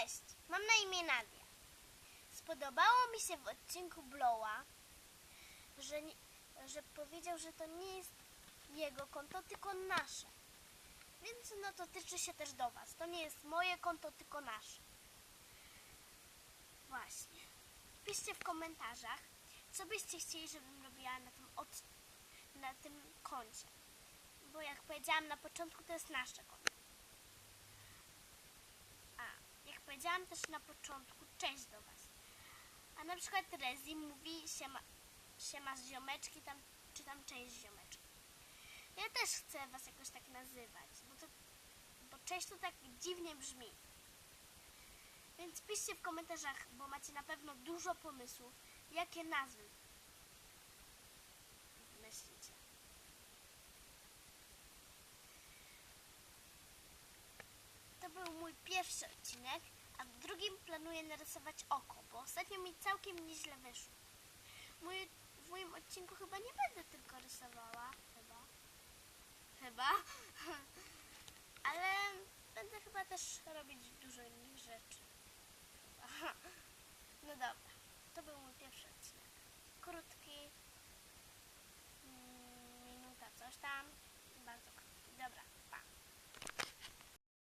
Cześć, mam na imię Nadia. Spodobało mi się w odcinku Blowa, że, że powiedział, że to nie jest jego konto, tylko nasze. Więc no to tyczy się też do Was. To nie jest moje konto, tylko nasze. Właśnie. Piszcie w komentarzach, co byście chcieli, żebym robiła na tym, od, na tym koncie. Bo jak powiedziałam na początku, to jest nasze konto. A, jak powiedziałam też na początku, cześć do Was. A na przykład Rezi mówi siema, siema z ziomeczki, tam, czy tam cześć ziomeczki. Ja też chcę Was jakoś tak nazywać, bo, to, bo cześć to tak dziwnie brzmi. Więc piszcie w komentarzach, bo macie na pewno dużo pomysłów, jakie nazwy myślicie. To był mój pierwszy odcinek, drugim planuję narysować oko, bo ostatnio mi całkiem nieźle wyszło. Mój, w moim odcinku chyba nie będę tylko rysowała. Chyba. Chyba. Ale będę chyba też robić dużo innych rzeczy. Chyba.